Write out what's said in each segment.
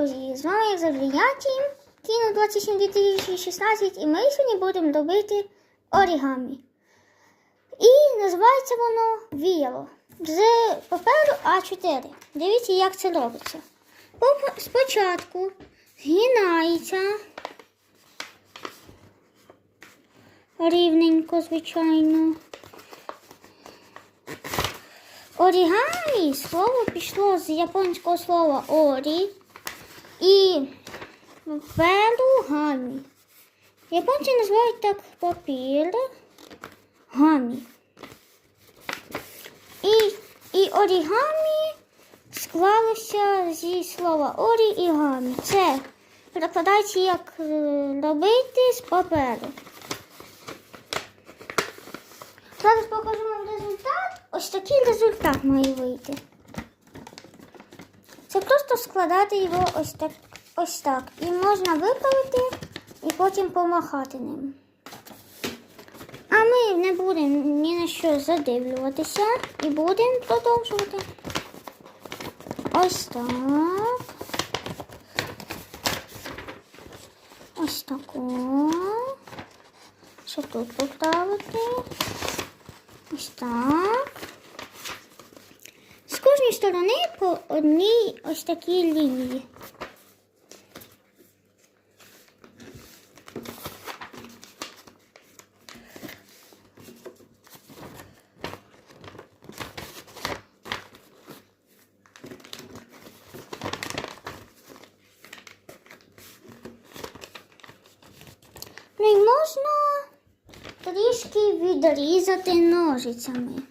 друзі! З вами як завжди я Тім, Кіно 27 2016 і ми сьогодні будемо робити орігамі. І називається воно віяло з паперу А4. Дивіться, як це робиться. Спочатку згинається рівненько, звичайно. Орігамі слово пішло з японського слова орі і велугамі. Японці називають так папір гамі. І, і орігамі склалося зі слова орі і гамі. Це перекладається як е, робити з паперу. Зараз покажу вам результат. Ось такий результат має вийти. Це просто складати його ось так, ось так. І можна виправити і потім помахати ним. А ми не будемо ні на що задивлюватися і будемо продовжувати. Ось так. Ось тако. Що тут поправити? Ось так. З кожної сторони по одній ось такій лінії. І можна трішки відрізати ножицями.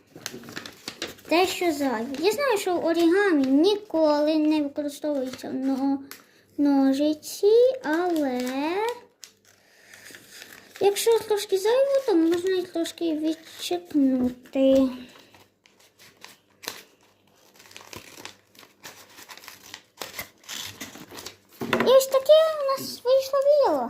Те, що зайве. Я знаю, що в орігамі ніколи не використовуються но- ножиці, але якщо трошки зайве, то можна і трошки відчепнути. І ось таке у нас вийшло відео.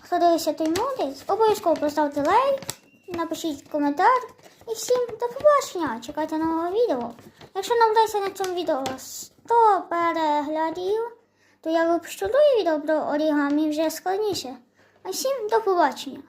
Хто дивився, той молодець. Обов'язково поставте лайк, напишіть коментар. І всім до побачення. Чекайте нового відео. Якщо нам вдасться на цьому відео 100 переглядів, то я випущу друге відео про орігамі вже складніше. А всім до побачення.